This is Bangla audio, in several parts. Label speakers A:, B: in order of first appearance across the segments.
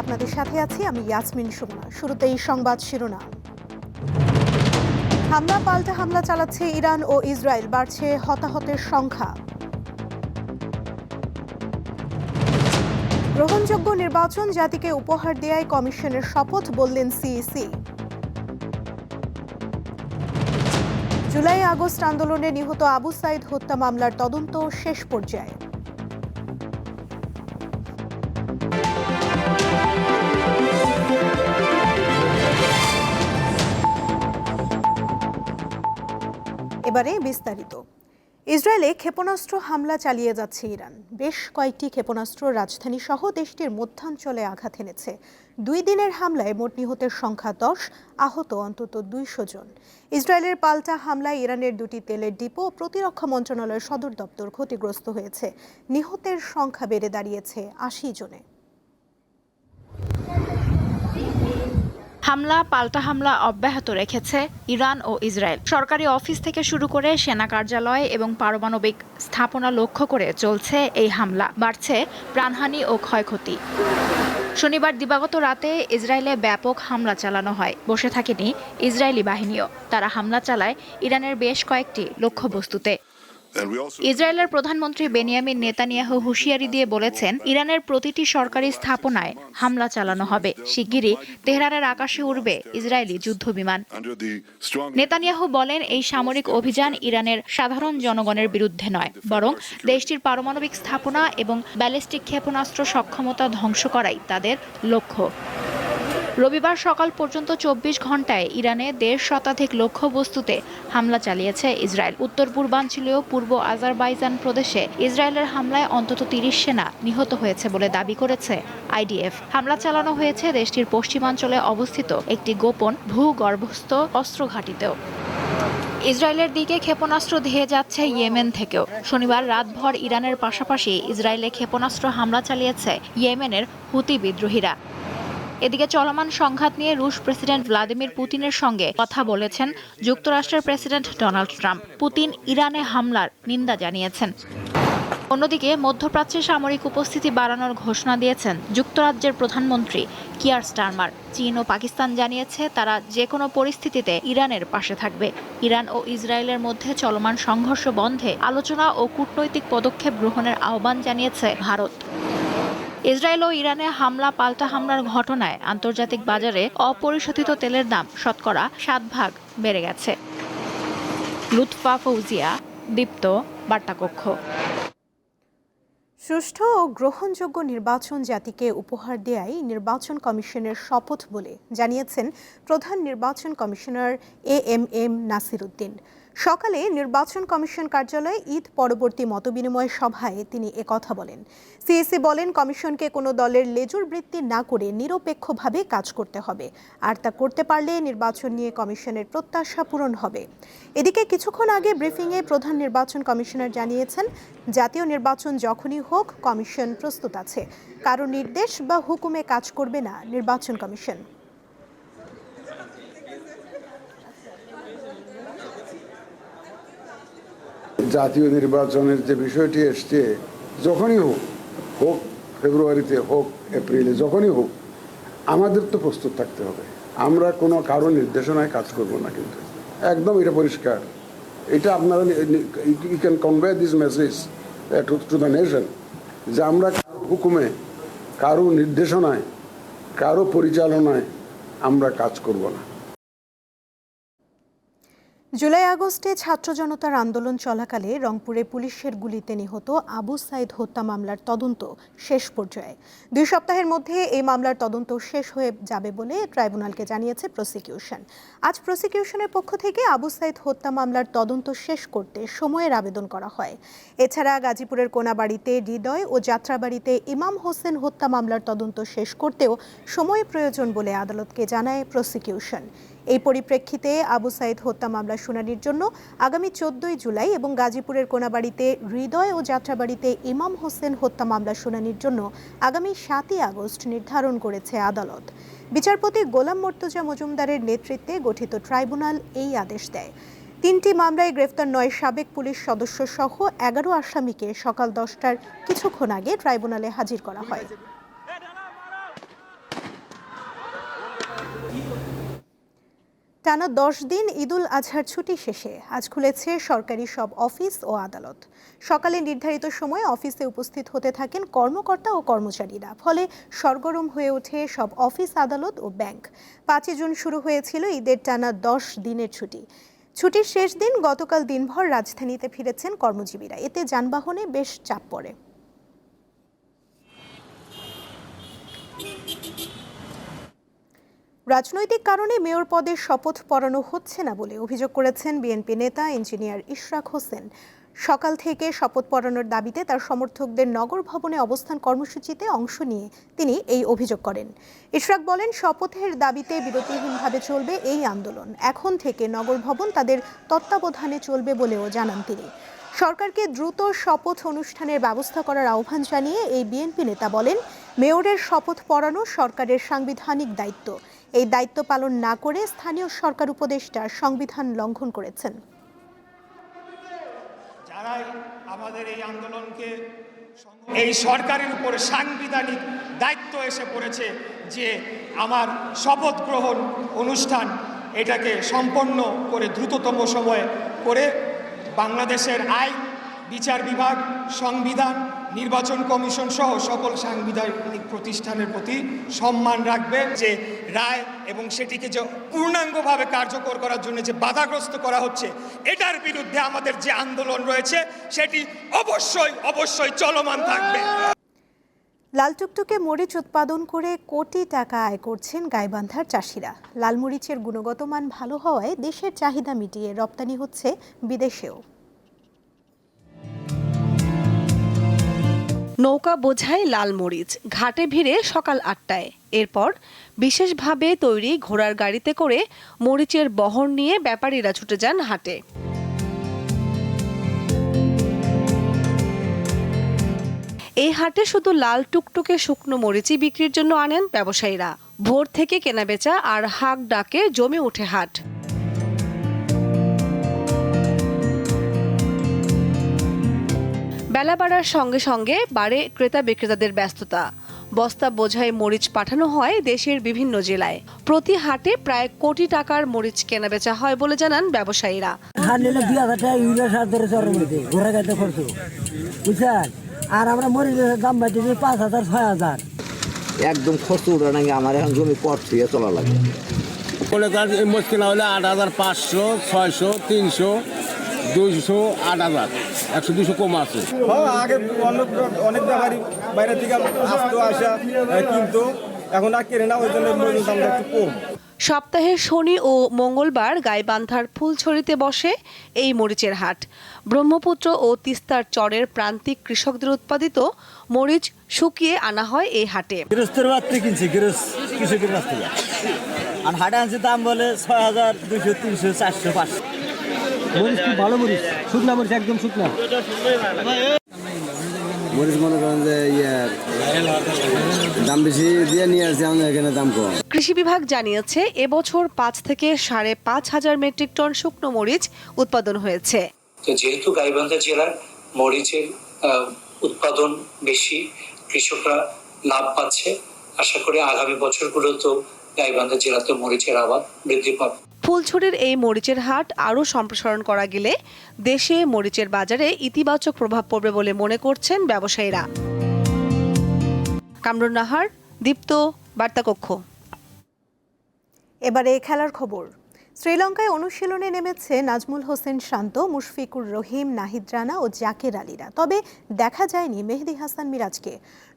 A: আপনাদের সাথে আছি আমি ইয়াসমিন সুমনা এই সংবাদ শিরোনাম হামলা পাল্টা হামলা চালাচ্ছে ইরান ও ইসরায়েল বাড়ছে হতাহতের সংখ্যা গ্রহণযোগ্য নির্বাচন জাতিকে উপহার দেয় কমিশনের শপথ বললেন সিইসি জুলাই আগস্ট আন্দোলনে নিহত আবু সাইদ হত্যা মামলার তদন্ত শেষ পর্যায়ে এবারে বিস্তারিত ইসরায়েলে ক্ষেপণাস্ত্র হামলা চালিয়ে যাচ্ছে ইরান বেশ কয়েকটি ক্ষেপণাস্ত্র রাজধানী সহ দেশটির মধ্যাঞ্চলে আঘাত এনেছে দুই দিনের হামলায় মোট নিহতের সংখ্যা দশ আহত অন্তত দুইশো জন ইসরায়েলের পাল্টা হামলায় ইরানের দুটি তেলের ডিপো প্রতিরক্ষা মন্ত্রণালয়ের সদর দপ্তর ক্ষতিগ্রস্ত হয়েছে নিহতের সংখ্যা বেড়ে দাঁড়িয়েছে আশি জনে হামলা পাল্টা হামলা অব্যাহত রেখেছে ইরান ও ইসরায়েল সরকারি অফিস থেকে শুরু করে সেনা কার্যালয় এবং পারমাণবিক স্থাপনা লক্ষ্য করে চলছে এই হামলা বাড়ছে প্রাণহানি ও ক্ষয়ক্ষতি শনিবার দিবাগত রাতে ইসরায়েলে ব্যাপক হামলা চালানো হয় বসে থাকেনি ইসরায়েলি বাহিনীও তারা হামলা চালায় ইরানের বেশ কয়েকটি লক্ষ্যবস্তুতে ইসরায়েলের প্রধানমন্ত্রী বেনিয়ামিন নেতানিয়াহু হুঁশিয়ারি দিয়ে বলেছেন ইরানের প্রতিটি সরকারি স্থাপনায় হামলা চালানো হবে শিগগিরই তেহরানের আকাশে উড়বে ইসরায়েলি যুদ্ধবিমান নেতানিয়াহু বলেন এই সামরিক অভিযান ইরানের সাধারণ জনগণের বিরুদ্ধে নয় বরং দেশটির পারমাণবিক স্থাপনা এবং ব্যালিস্টিক ক্ষেপণাস্ত্র সক্ষমতা ধ্বংস করাই তাদের লক্ষ্য রবিবার সকাল পর্যন্ত চব্বিশ ঘন্টায় ইরানে দেড় শতাধিক লক্ষ্যবস্তুতে হামলা চালিয়েছে ইসরায়েল উত্তর পূর্বাঞ্চলীয় পূর্ব আজারবাইজান প্রদেশে ইসরায়েলের হামলায় অন্তত তিরিশ সেনা নিহত হয়েছে বলে দাবি করেছে আইডিএফ হামলা চালানো হয়েছে দেশটির পশ্চিমাঞ্চলে অবস্থিত একটি গোপন ভূগর্ভস্থ অস্ত্র ঘাঁটিতেও ইসরায়েলের দিকে ক্ষেপণাস্ত্র ধেয়ে যাচ্ছে ইয়েমেন থেকেও শনিবার রাতভর ইরানের পাশাপাশি ইসরায়েলে ক্ষেপণাস্ত্র হামলা চালিয়েছে ইয়েমেনের হুতি বিদ্রোহীরা এদিকে চলমান সংঘাত নিয়ে রুশ প্রেসিডেন্ট ভ্লাদিমির পুতিনের সঙ্গে কথা বলেছেন যুক্তরাষ্ট্রের প্রেসিডেন্ট ডোনাল্ড ট্রাম্প পুতিন ইরানে হামলার নিন্দা জানিয়েছেন অন্যদিকে মধ্যপ্রাচ্যে সামরিক উপস্থিতি বাড়ানোর ঘোষণা দিয়েছেন যুক্তরাজ্যের প্রধানমন্ত্রী কিয়ার স্টারমার চীন ও পাকিস্তান জানিয়েছে তারা যে কোনো পরিস্থিতিতে ইরানের পাশে থাকবে ইরান ও ইসরায়েলের মধ্যে চলমান সংঘর্ষ বন্ধে আলোচনা ও কূটনৈতিক পদক্ষেপ গ্রহণের আহ্বান জানিয়েছে ভারত ইসরায়েল ও ইরানে হামলা পাল্টা হামলার ঘটনায় আন্তর্জাতিক বাজারে অপরিশোধিত তেলের দাম শতকরা সাত ভাগ বেড়ে গেছে লুৎফা ফৌজিয়া দীপ্ত বার্তাকক্ষ সুষ্ঠু ও গ্রহণযোগ্য নির্বাচন জাতিকে উপহার দেয়াই নির্বাচন কমিশনের শপথ বলে জানিয়েছেন প্রধান নির্বাচন commissioner A M M Nasir Uddin সকালে নির্বাচন কমিশন কার্যালয়ে ঈদ পরবর্তী মতবিনিময় সভায় তিনি একথা বলেন সিএসি বলেন কমিশনকে কোনো দলের লেজুর বৃত্তি না করে নিরপেক্ষভাবে কাজ করতে হবে আর তা করতে পারলে নির্বাচন নিয়ে কমিশনের প্রত্যাশা পূরণ হবে এদিকে কিছুক্ষণ আগে ব্রিফিংয়ে প্রধান নির্বাচন কমিশনার জানিয়েছেন জাতীয় নির্বাচন যখনই হোক কমিশন প্রস্তুত আছে কারো নির্দেশ বা হুকুমে কাজ করবে না নির্বাচন কমিশন
B: জাতীয় নির্বাচনের যে বিষয়টি এসছে যখনই হোক হোক ফেব্রুয়ারিতে হোক এপ্রিলে যখনই হোক আমাদের তো প্রস্তুত থাকতে হবে আমরা কোনো কারো নির্দেশনায় কাজ করব না কিন্তু একদম এটা পরিষ্কার এটা আপনারা you can convey this message to the nation যে আমরা কারো হুকুমে কারো নির্দেশনায় কারো পরিচালনায় আমরা কাজ করব না
A: জুলাই আগস্টে ছাত্র জনতার আন্দোলন চলাকালে রংপুরে পুলিশের গুলিতে নিহত আবু সাইদ হত্যা মামলার তদন্ত শেষ পর্যায়ে দুই সপ্তাহের মধ্যে এই মামলার তদন্ত শেষ হয়ে যাবে বলে ট্রাইব্যুনালকে জানিয়েছে প্রসিকিউশন আজ প্রসিকিউশনের পক্ষ থেকে আবু সাইদ হত্যা মামলার তদন্ত শেষ করতে সময়ের আবেদন করা হয় এছাড়া গাজীপুরের কোনাবাড়িতে হৃদয় ও যাত্রাবাড়িতে ইমাম হোসেন হত্যা মামলার তদন্ত শেষ করতেও সময় প্রয়োজন বলে আদালতকে জানায় প্রসিকিউশন এই পরিপ্রেক্ষিতে আবু সাইদ হত্যা মামলা শুনানির জন্য আগামী চোদ্দই জুলাই এবং গাজীপুরের কোনাবাড়িতে হৃদয় ও যাত্রাবাড়িতে ইমাম হোসেন হত্যা মামলা শুনানির জন্য আগামী সাতই আগস্ট নির্ধারণ করেছে আদালত বিচারপতি গোলাম মর্তুজা মজুমদারের নেতৃত্বে গঠিত ট্রাইব্যুনাল এই আদেশ দেয় তিনটি মামলায় গ্রেফতার নয় সাবেক পুলিশ সদস্য সহ এগারো আসামিকে সকাল দশটার কিছুক্ষণ আগে ট্রাইব্যুনালে হাজির করা হয় টানা দশ দিন ঈদুল আজহার ছুটি শেষে আজ খুলেছে সরকারি সব অফিস ও আদালত সকালে নির্ধারিত সময়ে অফিসে উপস্থিত হতে থাকেন কর্মকর্তা ও কর্মচারীরা ফলে সরগরম হয়ে ওঠে সব অফিস আদালত ও ব্যাংক পাঁচই জুন শুরু হয়েছিল ঈদের টানা দশ দিনের ছুটি ছুটির শেষ দিন গতকাল দিনভর রাজধানীতে ফিরেছেন কর্মজীবীরা এতে যানবাহনে বেশ চাপ পড়ে রাজনৈতিক কারণে মেয়র পদে শপথ পড়ানো হচ্ছে না বলে অভিযোগ করেছেন বিএনপি নেতা ইঞ্জিনিয়ার ইশরাক হোসেন সকাল থেকে শপথ পড়ানোর দাবিতে তার সমর্থকদের নগর ভবনে অবস্থান কর্মসূচিতে অংশ নিয়ে তিনি এই অভিযোগ করেন ইশরাক বলেন শপথের দাবিতে বিরতিহীনভাবে চলবে এই আন্দোলন এখন থেকে নগর ভবন তাদের তত্ত্বাবধানে চলবে বলেও জানান তিনি সরকারকে দ্রুত শপথ অনুষ্ঠানের ব্যবস্থা করার আহ্বান জানিয়ে এই বিএনপি নেতা বলেন মেয়রের শপথ পড়ানো সরকারের সাংবিধানিক দায়িত্ব এই দায়িত্ব পালন না করে স্থানীয় সরকার উপদেষ্টা সংবিধান লঙ্ঘন করেছেন যারাই
C: আমাদের এই আন্দোলনকে এই সরকারের উপর সাংবিধানিক দায়িত্ব এসে পড়েছে যে আমার শপথ গ্রহণ অনুষ্ঠান এটাকে সম্পন্ন করে দ্রুততম সময়ে করে বাংলাদেশের আইন বিচার বিভাগ সংবিধান নির্বাচন কমিশন সহ সকল সাংবিধানিক প্রতিষ্ঠানের প্রতি সম্মান রাখবে যে রায় এবং সেটিকে যে পূর্ণাঙ্গভাবে কার্যকর করার জন্য যে বাধাগ্রস্ত করা হচ্ছে এটার বিরুদ্ধে আমাদের যে আন্দোলন রয়েছে সেটি অবশ্যই অবশ্যই চলমান থাকবে
A: লালটুকটুকে মরিচ উৎপাদন করে কোটি টাকা আয় করছেন গাইবান্ধার চাষিরা লালমরিচের গুণগত মান ভালো হওয়ায় দেশের চাহিদা মিটিয়ে রপ্তানি হচ্ছে বিদেশেও নৌকা বোঝায় লালমরিচ ঘাটে ভিড়ে সকাল আটটায় এরপর বিশেষভাবে তৈরি ঘোড়ার গাড়িতে করে মরিচের বহর নিয়ে ব্যাপারীরা ছুটে যান হাটে এই হাটে শুধু লাল টুকটুকে শুকনো মরিচি বিক্রির জন্য আনেন ব্যবসায়ীরা ভোর থেকে কেনাবেচা আর হাক ডাকে জমে ওঠে হাট বেলা বাড়ার সঙ্গে সঙ্গে বাড়ে ক্রেতা বিক্রেতাদের ব্যস্ততা বস্তা বোঝাই মরিচ পাঠানো হয় দেশের বিভিন্ন জেলায় প্রতি হাটে প্রায় কোটি টাকার মরিচ কেনাবেচা হয় বলে জানান ব্যবসায়ীরা
D: আর আমরা মরিচের দাম বাড়তেছি পাঁচ হাজার ছয় হাজার
E: একদম খরচ উঠে নাকি আমার এখন জমি পথ ছুঁয়ে চলা লাগে
F: কলকাতা মুশকিল হলে আট হাজার পাঁচশো ছয়শো তিনশো দুইশো আট হাজার একশো কম আছে
G: হ্যাঁ, আগে অনেক অনেক ব্যাপারই বাইরে থেকে আসতো আসা কিন্তু এখন আর কেনে না ওই জন্য একটু কম
A: সপ্তাহে শনি ও মঙ্গলবার গাইবান্ধার ফুলছড়িতে বসে এই মরিচের হাট ব্রহ্মপুত্র ও তিস্তার চরের প্রান্তিক কৃষকদের উৎপাদিত মরিচ শুকিয়ে আনা হয় এই হাটে
H: গৃহস্থের কিনছি আর হাটে আনছি দাম বলে ছয় হাজার দুশো তিনশো চারশো পাঁচশো মরিচ খুব ভালো মরিচ শুকনা মরিচ একদম শুকনা মরিচ মনে করেন যে ইয়ে, দাম বেশি দিয়ে নিয়ে আসছে আমাদের এখানে দাম কম
A: কৃষি বিভাগ জানিয়েছে এবছর পাঁচ থেকে সাড়ে পাঁচ হাজার মেট্রিক টন শুকনো মরিচ উৎপাদন হয়েছে
I: যেহেতু গাইবান্ধা জেলার মরিচের উৎপাদন বেশি কৃষকরা লাভ পাচ্ছে আশা করি আগামী বছরগুলো তো গাইবান্ধা জেলাতে মরিচের আবাদ বৃদ্ধি পাবে
A: ফুলছড়ির এই মরিচের হাট আরও সম্প্রসারণ করা গেলে দেশে মরিচের বাজারে ইতিবাচক প্রভাব পড়বে বলে মনে করছেন ব্যবসায়ীরা কামরুন নাহার দীপ্ত বার্তাকক্ষ এবারে খেলার খবর শ্রীলঙ্কায় অনুশীলনে নেমেছে নাজমুল হোসেন শান্ত মুশফিকুর রহিম নাহিদ রানা ও জাকের আলীরা তবে দেখা যায়নি মেহেদি হাসান মিরাজকে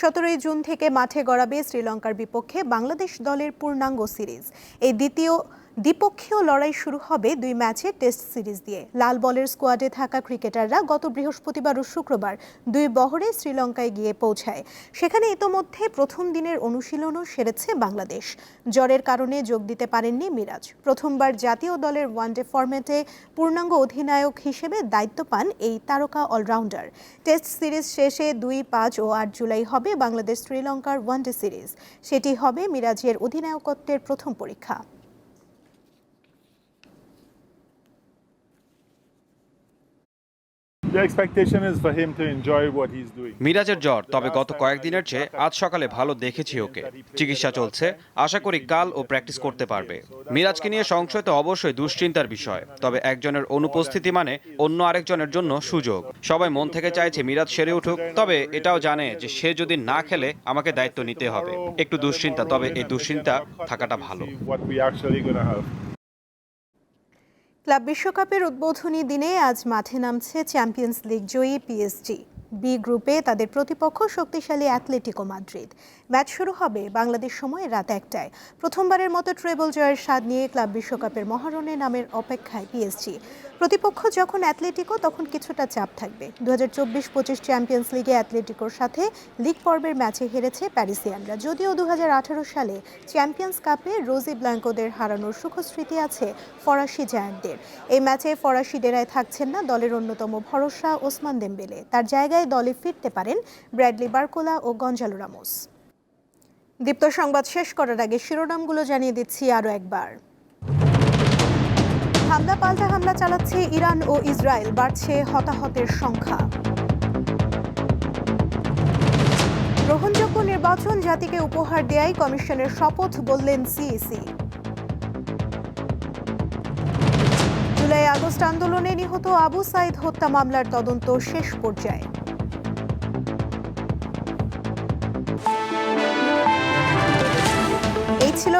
A: সতেরোই জুন থেকে মাঠে গড়াবে শ্রীলঙ্কার বিপক্ষে বাংলাদেশ দলের পূর্ণাঙ্গ সিরিজ এই দ্বিতীয় দ্বিপক্ষীয় লড়াই শুরু হবে দুই ম্যাচে টেস্ট সিরিজ দিয়ে লাল বলের স্কোয়াডে থাকা ক্রিকেটাররা গত বৃহস্পতিবার ও শুক্রবার দুই বহরে শ্রীলঙ্কায় গিয়ে পৌঁছায় সেখানে ইতোমধ্যে প্রথম দিনের অনুশীলনও সেরেছে বাংলাদেশ জ্বরের কারণে যোগ দিতে পারেননি মিরাজ প্রথমবার জাতীয় দলের ওয়ানডে ফরম্যাটে পূর্ণাঙ্গ অধিনায়ক হিসেবে দায়িত্ব পান এই তারকা অলরাউন্ডার টেস্ট সিরিজ শেষে দুই পাঁচ ও আট জুলাই হবে বাংলাদেশ শ্রীলঙ্কার ওয়ানডে সিরিজ সেটি হবে মিরাজের অধিনায়কত্বের প্রথম পরীক্ষা
J: মিরাজের জ্বর তবে গত কয়েকদিনের চেয়ে আজ সকালে ভালো দেখেছি ওকে চিকিৎসা চলছে আশা করি কাল ও প্র্যাকটিস করতে পারবে মিরাজকে নিয়ে সংশয় তো অবশ্যই দুশ্চিন্তার বিষয় তবে একজনের অনুপস্থিতি মানে অন্য আরেকজনের জন্য সুযোগ সবাই মন থেকে চাইছে মিরাজ সেরে উঠুক তবে এটাও জানে যে সে যদি না খেলে আমাকে দায়িত্ব নিতে হবে একটু দুশ্চিন্তা তবে এই দুশ্চিন্তা থাকাটা ভালো
A: ক্লাব বিশ্বকাপের উদ্বোধনী দিনে আজ মাঠে নামছে চ্যাম্পিয়ন্স লিগ জয়ী পিএসজি বি গ্রুপে তাদের প্রতিপক্ষ শক্তিশালী অ্যাথলেটিকো মাদ্রিদ ম্যাচ শুরু হবে বাংলাদেশ সময় রাত একটায় প্রথমবারের মতো ট্রেবল জয়ের স্বাদ নিয়ে ক্লাব বিশ্বকাপের মহারণে নামের অপেক্ষায় পিএসজি প্রতিপক্ষ যখন অ্যাথলেটিকো তখন কিছুটা চাপ থাকবে দু হাজার চব্বিশ পঁচিশ চ্যাম্পিয়ন্স লিগে অ্যাথলেটিকোর সাথে লিগ পর্বের ম্যাচে হেরেছে প্যারিসিয়ানরা যদিও দু সালে চ্যাম্পিয়ন্স কাপে রোজি ব্ল্যাঙ্কোদের হারানোর সুখস্মৃতি আছে ফরাসি জায়ান্টদের এই ম্যাচে ফরাসি ডেরায় থাকছেন না দলের অন্যতম ভরসা ওসমান দেমবেলে তার জায়গায় সন্ধ্যায় দলে ফিরতে পারেন ব্র্যাডলি বার্কোলা ও গঞ্জালো রামোস দীপ্ত সংবাদ শেষ করার আগে শিরোনামগুলো জানিয়ে দিচ্ছি আরও একবার হামলা পাল্টা হামলা চালাচ্ছে ইরান ও ইসরায়েল বাড়ছে হতাহতের সংখ্যা গ্রহণযোগ্য নির্বাচন জাতিকে উপহার দেয়াই কমিশনের শপথ বললেন সিইসি জুলাই আগস্ট আন্দোলনে নিহত আবু সাইদ হত্যা মামলার তদন্ত শেষ পর্যায়ে